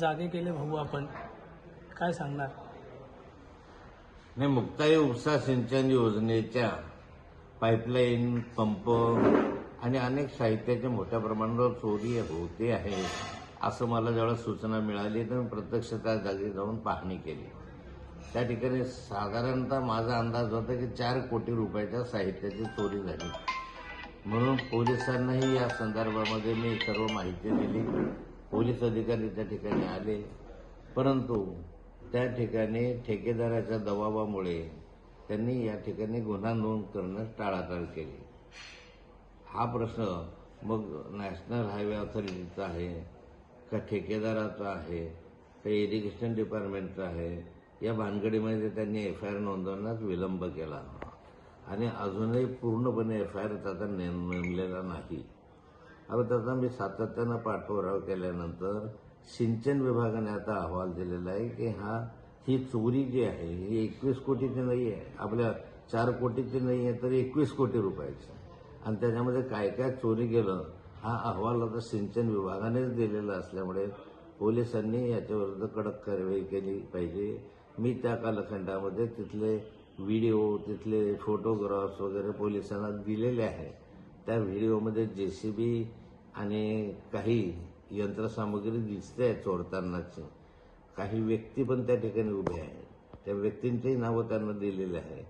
जागे केले भाऊ आपण. काय सांगणार? नाही मुक्ताई उपसा सिंचन योजनेच्या पाईपलाईन पंप आणि अनेक साहित्याच्या मोठ्या प्रमाणावर चोरी होते आहे असं मला जेव्हा सूचना मिळाली तर मी प्रत्यक्ष त्या जागी जाऊन पाहणी केली. त्या ठिकाणी साधारणतः माझा अंदाज होता की चार कोटी रुपयाच्या साहित्याची चोरी झाली. म्हणून पोलिसांनाही या संदर्भामध्ये मी सर्व माहिती दिली. पोलीस अधिकारी त्या ठिकाणी आले. परंतु त्या ठिकाणी ठेकेदाराच्या दबावामुळे त्यांनी या ठिकाणी गुन्हा नोंद करण्यास टाळाटाळ केली. हा प्रश्न मग नॅशनल हायवे ऑथॉरिटीचा आहे का ठेकेदाराचा आहे का इरिगेशन डिपार्टमेंटचा आहे? या भानगडीमध्ये त्यांनी एफ आय आर नोंदवण्यास विलंब केला. आणि अजूनही पूर्णपणे एफ आय आर त्याचा नेमलेला नाही. आता त्याचा मी सातत्यानं पाठपुरावा केल्यानंतर सिंचन विभागाने आता अहवाल दिलेला आहे की हा ही चोरी जी आहे ही एकवीस कोटीची नाही आहे आपल्या चार कोटीची नाही आहे तर एकवीस कोटी रुपयाची. आणि त्याच्यामध्ये काय काय चोरी गेलं हा अहवाल आता सिंचन विभागानेच दिलेला असल्यामुळे पोलिसांनी याच्याविरुद्ध कडक कारवाई केली पाहिजे. मी त्या कालखंडामध्ये तिथले व्हिडिओ तिथले फोटोग्राफ्स वगैरे पोलिसांना दिलेले आहे. त्या व्हिडिओमध्ये जे सी बी आणि काही यंत्रसामग्री दिसते आहे चोरतानाची. काही व्यक्ती पण त्या ठिकाणी उभे आहेत. त्या व्यक्तींचीही नावं त्यांना दिलेली आहे.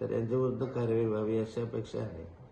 तर यांच्याविरुद्ध कारवाई व्हावी अशी अपेक्षा आहे.